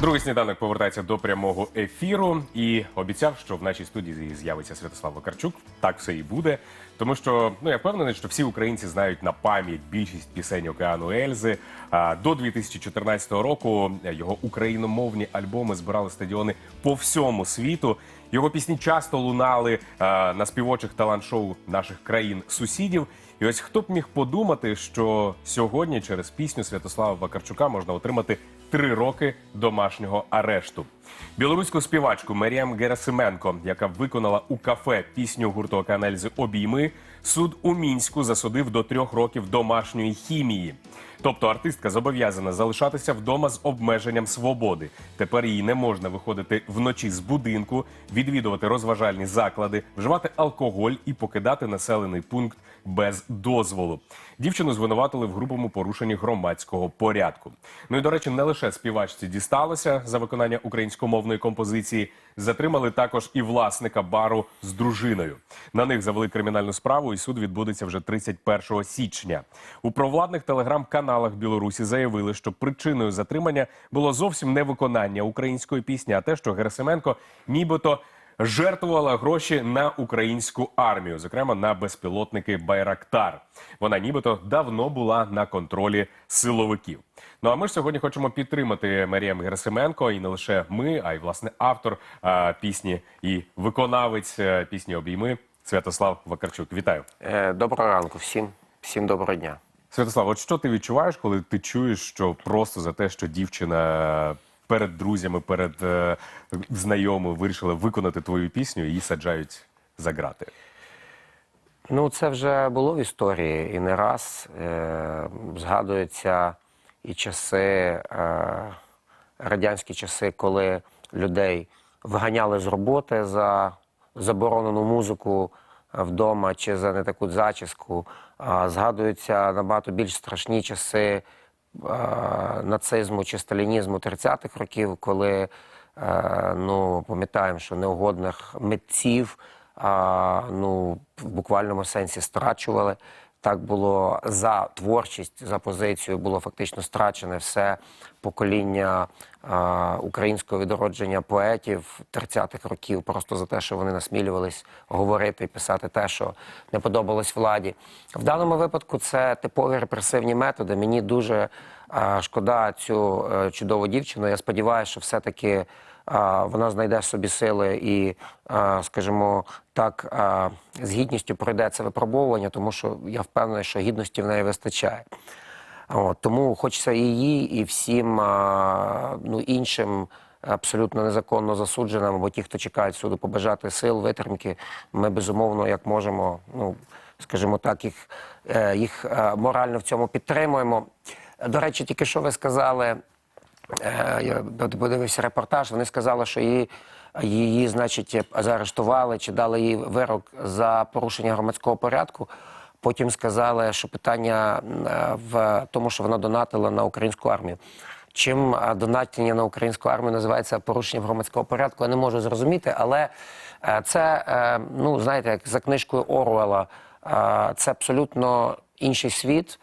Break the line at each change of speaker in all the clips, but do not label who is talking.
Другий сніданок повертається до прямого ефіру і обіцяв, що в нашій студії з'явиться Святослав Вакарчук. Так все і буде. Тому що ну я впевнений, що всі українці знають на пам'ять більшість пісень океану Ельзи. До 2014 року його україномовні альбоми збирали стадіони по всьому світу. Його пісні часто лунали на співочих талант-шоу наших країн-сусідів. І ось хто б міг подумати, що сьогодні через пісню Святослава Вакарчука можна отримати три роки домашнього арешту. Білоруську співачку Маріам Герасименко, яка виконала у кафе пісню гурту Океанельзи Обійми, суд у мінську засудив до трьох років домашньої хімії. Тобто артистка зобов'язана залишатися вдома з обмеженням свободи. Тепер їй не можна виходити вночі з будинку, відвідувати розважальні заклади, вживати алкоголь і покидати населений пункт без дозволу. Дівчину звинуватили в грубому порушенні громадського порядку. Ну і до речі, не лише співачці дісталося за виконання українськомовної композиції. Затримали також і власника бару з дружиною. На них завели кримінальну справу, і суд відбудеться вже 31 січня. У провладних телеграм-каналах Білорусі заявили, що причиною затримання було зовсім не виконання української пісні, а те, що Герасименко нібито жертвувала гроші на українську армію, зокрема на безпілотники Байрактар. Вона нібито давно була на контролі силовиків. Ну а ми ж сьогодні хочемо підтримати Маріям Герасименко, і не лише ми, а й власне автор а, пісні і виконавець е, пісні Обійми Святослав Вакарчук. Вітаю,
Е, Доброго ранку всім, всім доброго дня.
Святослав. От що ти відчуваєш, коли ти чуєш, що просто за те, що дівчина перед друзями, перед е, знайомими вирішила виконати твою пісню, її саджають за грати.
Ну, це вже було в історії і не раз. Е, згадуються і часи, е, радянські часи, коли людей виганяли з роботи за заборонену музику вдома чи за не таку зачіску. А згадуються набагато більш страшні часи е, нацизму чи сталінізму 30-х років, коли е, ну, пам'ятаємо, що неугодних митців ну, в буквальному сенсі страчували. Так було за творчість, за позицію було фактично страчене все покоління а, українського відродження поетів 30-х років, просто за те, що вони насмілювались говорити і писати те, що не подобалось владі. В даному випадку це типові репресивні методи. Мені дуже а, шкода цю е, чудову дівчину. Я сподіваюся, що все-таки а, вона знайде собі сили і, скажімо так, з гідністю пройде це випробовування, тому що я впевнений, що гідності в неї вистачає. От, тому хочеться і їй, і всім ну, іншим абсолютно незаконно засудженим, або ті, хто чекають суду, побажати сил, витримки. Ми безумовно, як можемо, ну скажімо так, їх, е, їх е, морально в цьому підтримуємо. До речі, тільки що ви сказали. Е, Я подивився репортаж. Вони сказали, що її, її, значить, заарештували чи дали їй вирок за порушення громадського порядку. Потім сказали, що питання е, в тому, що вона донатила на українську армію. Чим е, донатення на українську армію називається порушенням громадського порядку, я не можу зрозуміти, але це, ну знаєте, як за книжкою Оруела, це абсолютно інший світ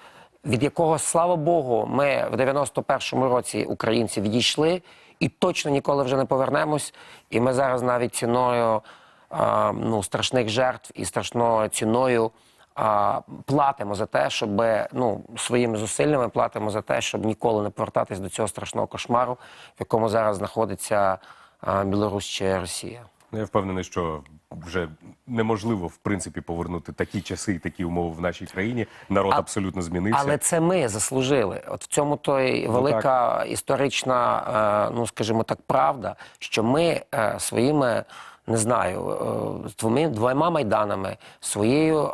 від якого, слава Богу, ми в 91-му році українці відійшли і точно ніколи вже не повернемось. І ми зараз навіть ціною а, ну, страшних жертв і страшною ціною а, платимо за те, щоб ну, своїми зусиллями платимо за те, щоб ніколи не повертатись до цього страшного кошмару, в якому зараз знаходиться а, Білорусь чи Росія.
Ну, Я впевнений, що вже неможливо в принципі повернути такі часи і такі умови в нашій країні. Народ
А-
абсолютно змінився.
Але це ми заслужили. От в цьому то й велика історична, е, ну скажімо так, правда, що ми е, своїми. Не знаю, е, двома, двома майданами, своєю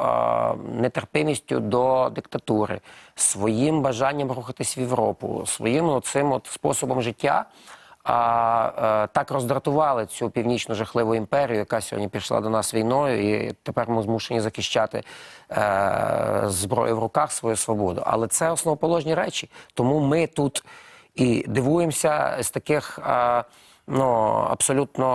нетерпимістю до диктатури, своїм бажанням рухатись в Європу, своїм цим от способом життя а, е, так роздратували цю північну жахливу імперію, яка сьогодні пішла до нас війною, і тепер ми змушені захищати е, зброю в руках свою свободу. Але це основоположні речі. Тому ми тут і дивуємося з таких е, ну, абсолютно,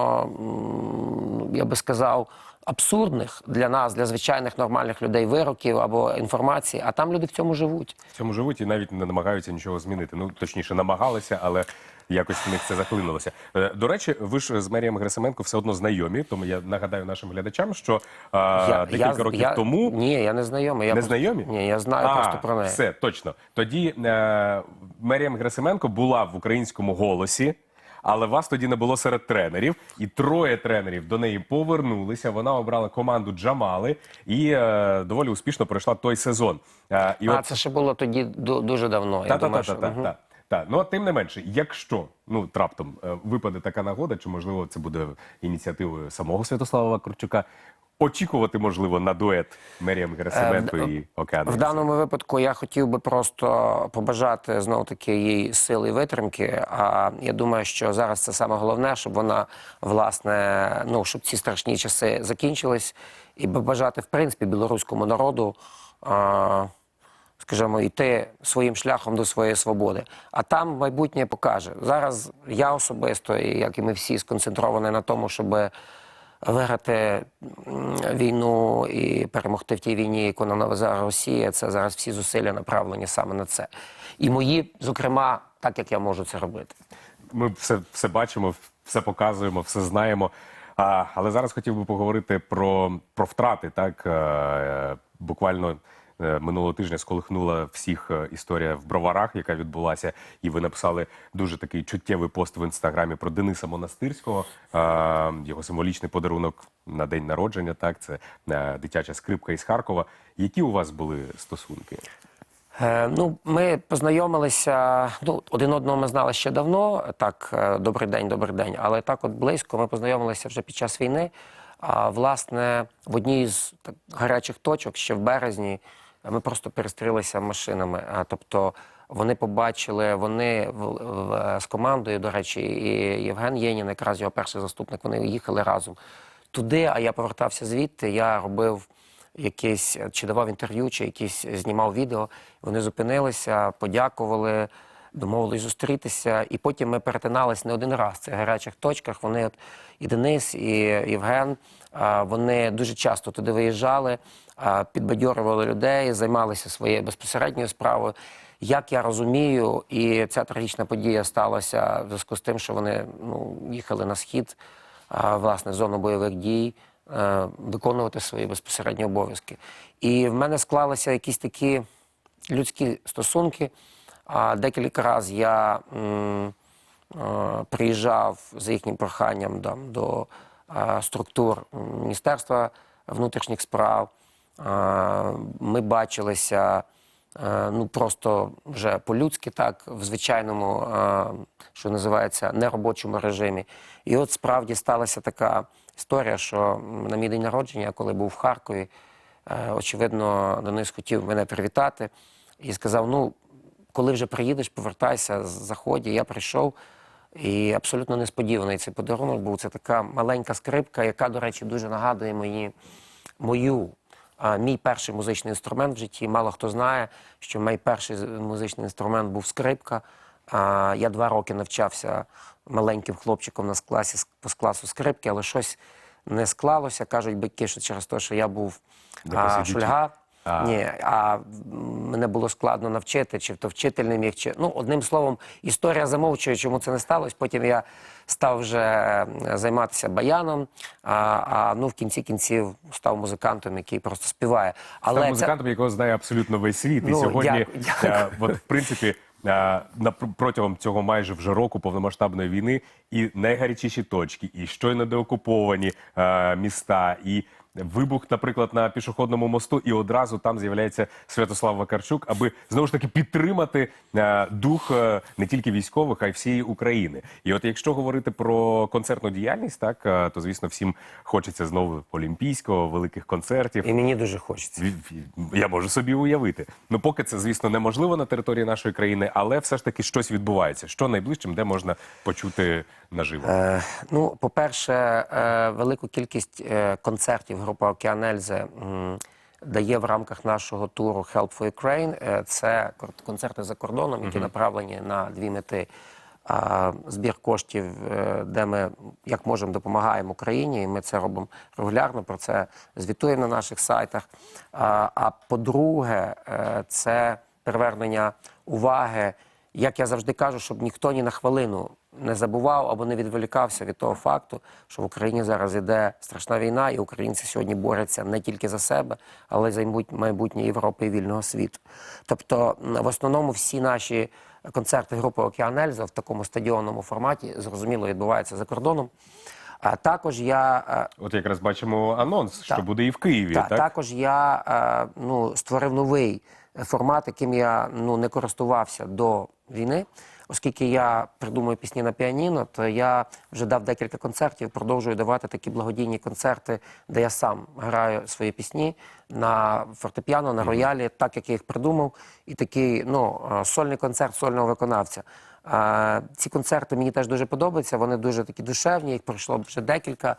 я би сказав, абсурдних для нас, для звичайних нормальних людей вироків або інформації, а там люди в цьому живуть.
В цьому живуть і навіть не намагаються нічого змінити. Ну точніше, намагалися, але якось в них це заклинулося. Е, До речі, ви ж з Марієм Герасименко все одно знайомі, тому я нагадаю нашим глядачам, що а, декілька років
я-
тому
Ні, я не знайомий. Я
не
просто-
знайомі?
Ні, я знаю
а,
просто про неї.
Все точно. Тоді е, Маріям Герасименко була в українському голосі. Але вас тоді не було серед тренерів, і троє тренерів до неї повернулися. Вона обрала команду Джамали і е, доволі успішно пройшла той сезон. Е, і
А це ще було тоді дуже давно. Я
та, та,
думаю,
та,
що...
та,
Мгм.
та, та. Ну, а тим не менше, якщо ну раптом е, випаде така нагода, чи можливо це буде ініціативою самого Святослава Вакарчука, очікувати можливо на дует Меріам Герасименко
Е,
і Океана.
В даному випадку я хотів би просто побажати знов таки їй сили і витримки. А я думаю, що зараз це саме головне, щоб вона власне ну щоб ці страшні часи закінчились, і побажати в принципі білоруському народу. А, Скажімо, йти своїм шляхом до своєї свободи. А там майбутнє покаже. Зараз я особисто, як і ми всі, сконцентровані на тому, щоб виграти війну і перемогти в тій війні, яку нам навезе Росія. Це зараз всі зусилля направлені саме на це. І мої, зокрема, так як я можу це робити.
Ми все, все бачимо, все показуємо, все знаємо. А, але зараз хотів би поговорити про, про втрати. Так Е, буквально е, минулого тижня сколихнула всіх е, історія в броварах, яка відбулася, і ви написали дуже такий чуттєвий пост в інстаграмі про Дениса Монастирського. Е, його символічний подарунок на день народження. Так, це е, дитяча скрипка із Харкова. Які у вас були стосунки?
Е, ну, ми познайомилися. Ну, один одного ми знали ще давно. Так, е, добрий день, добрий день. Але так, от близько, ми познайомилися вже під час війни. А власне, в одній з так, гарячих точок, ще в березні, е, ми просто перестрілися машинами. А, тобто вони побачили, вони в, в, з командою, до речі, і Євген Єнін, якраз його перший заступник, вони їхали разом туди. А я повертався звідти. Я робив якісь чи давав інтерв'ю, чи якісь знімав відео. Вони зупинилися, подякували, домовились зустрітися. І потім ми перетинались не один раз в цих гарячих точках. Вони от і Денис, і Євген. Вони дуже часто туди виїжджали, підбадьорювали людей, займалися своєю безпосередньою справою. Як я розумію, і ця трагічна подія сталася в зв'язку з тим, що вони ну, їхали на схід, власне, зону бойових дій е, виконувати свої безпосередні обов'язки. І в мене склалися якісь такі людські стосунки. А декілька разів я е, приїжджав за їхнім проханням там, до е, структур Міністерства внутрішніх справ. Е, Ми бачилися ну просто вже по-людськи, так, в звичайному, що називається, неробочому режимі. І от справді сталася така історія, що на мій день народження, коли був в Харкові, очевидно, Денис хотів мене привітати і сказав: ну, коли вже приїдеш, повертайся з заході. Я прийшов. І абсолютно несподіваний цей подарунок був. Це така маленька скрипка, яка, до речі, дуже нагадує мені, мою, а, мій перший музичний інструмент в житті. Мало хто знає, що мій перший музичний інструмент був скрипка. А, я два роки навчався маленьким хлопчиком на класі з класу скрипки, але щось не склалося. Кажуть батьки, що через те, що я був а, шульга.
А.
Ні, а мене було складно навчити, чи то вчитель не міг, чи ну одним словом, історія замовчує, чому це не сталося. Потім я став вже е, займатися баяном. А, а ну в кінці кінців став музикантом, який просто співає. Але
Став
це-
музикантом, якого знає абсолютно весь світ. і
Ну,
сьогодні,
дякую, дякую.
е, от, в принципі, е, на, протягом цього майже вже року повномасштабної війни і найгарячіші точки, і щойно деокуповані е, міста, і вибух, наприклад, на пішохідному мосту, і одразу там з'являється Святослав Вакарчук, аби знову ж таки підтримати е, дух е, не тільки військових, а й всієї України. І от якщо говорити про концертну діяльність, так е, то звісно всім хочеться знову олімпійського, великих концертів.
і мені дуже хочеться.
Я можу собі уявити. Ну, поки це, звісно, неможливо на території нашої країни, але все ж таки щось відбувається. Що найближчим, де можна почути наживо?
Е, ну, по-перше, е, велику кількість е, концертів група Океан Ельзи м, дає в рамках нашого туру Help for Ukraine. Е, це концерти за кордоном, які направлені на дві мети. збір коштів, е, де ми як можемо допомагаємо Україні, і ми це робимо регулярно. Про це звітуємо на наших сайтах. А, по-друге, е, це привернення уваги, як я завжди кажу, щоб ніхто ні на хвилину не забував або не відволікався від того факту, що в Україні зараз іде страшна війна, і українці сьогодні борються не тільки за себе, але й за майбутнє Європи і вільного світу. Тобто, в основному всі наші концерти групи Океан Ельза в такому стадіонному форматі зрозуміло відбуваються за кордоном. А також я е,
От якраз бачимо анонс, що буде і в Києві,
та,
так?
Також я е, ну, створив новий формат, яким я ну, не користувався до війни. Оскільки я придумую пісні на піаніно, то я вже дав декілька концертів, продовжую давати такі благодійні концерти, де я сам граю свої пісні на фортепіано, на роялі, так як я їх придумав, і такий ну, е, сольний концерт сольного виконавця. Е, Ці концерти мені теж дуже подобаються. Вони дуже такі душевні. Їх пройшло вже декілька.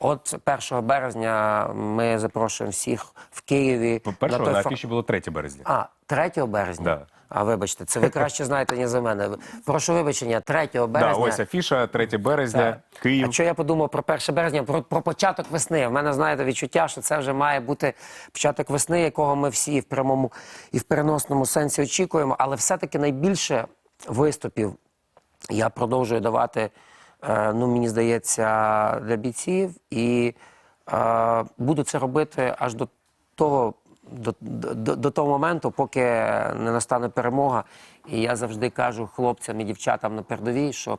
От 1 березня ми запрошуємо всіх в Києві.
По-перше,
той
на афіші було 3 березня.
А, 3 березня?
Да.
А вибачте, це ви краще знаєте, ніж за мене. Прошу вибачення, 3
Да,
березня.
ось афіша, 3 березня, Київ.
А що я подумав про 1 березня, про, про початок весни. В мене, знаєте, відчуття, що це вже має бути початок весни, якого ми всі в прямому і в переносному сенсі очікуємо. Але все-таки найбільше виступів я продовжую давати, е, ну мені здається, для бійців, і е, буду це робити аж до того. До, до, до того моменту, поки не настане перемога. І я завжди кажу хлопцям і дівчатам на передовій, що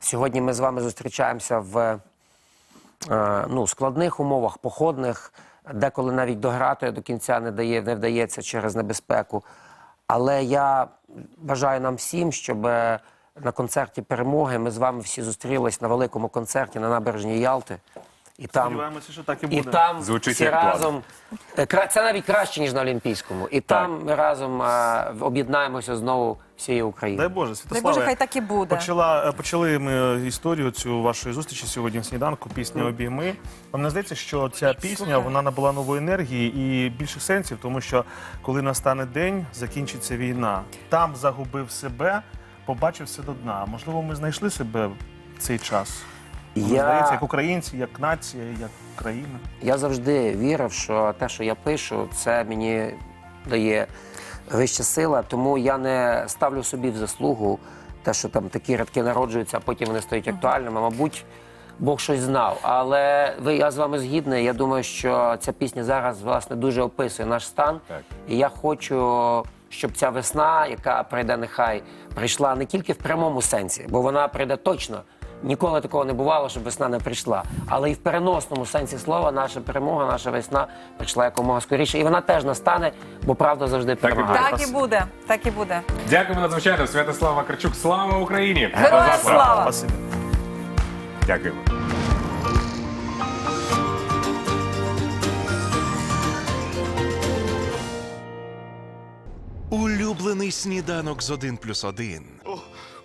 сьогодні ми з вами зустрічаємося в е, ну, складних умовах, походних, деколи навіть дограти до кінця не, дає, не вдається через небезпеку. Але я бажаю нам всім, щоб е, на концерті перемоги ми з вами всі зустрілись на великому концерті на набережній Ялти. І там,
Сподіваємося, що так і
і
буде.
там
Звучить
всі
як план.
разом. е, кра- Це навіть краще, ніж на Олімпійському. І там ми разом е, об'єднаємося знову всією Україною.
Дай Боже,
Дай Боже, хай так і буде.
Почала, е, почали ми історію цю вашої зустрічі сьогодні в сніданку, пісня обійми. Вам не здається, що ця пісня вона набула нової енергії і більших сенсів, тому що коли настане день, закінчиться війна. Там загубив себе, побачився до дна. Можливо, ми знайшли себе в цей час. Мені
Я-
здається, як українці, як нація, як країна.
Я завжди вірив, що те, що я пишу, це мені дає вища сила, тому я не ставлю собі в заслугу те, що там такі рядки народжуються, а потім вони стають актуальними. Мабуть, Бог щось знав. Але ви я з вами згідний. Я думаю, що ця пісня зараз власне дуже описує наш стан.
Так.
І я хочу, щоб ця весна, яка прийде, нехай прийшла не тільки в прямому сенсі, бо вона прийде точно. Ніколи такого не бувало, щоб весна не прийшла. Але і в переносному сенсі слова наша перемога, наша весна прийшла якомога скоріше. І вона теж настане, бо правда завжди перемагає.
Так і буде, так і буде.
Дякуємо надзвичайно, Святослав Вакарчук. Слава Україні!
Героям слава!
Дякуємо.
Улюблений сніданок з 1 плюс 1.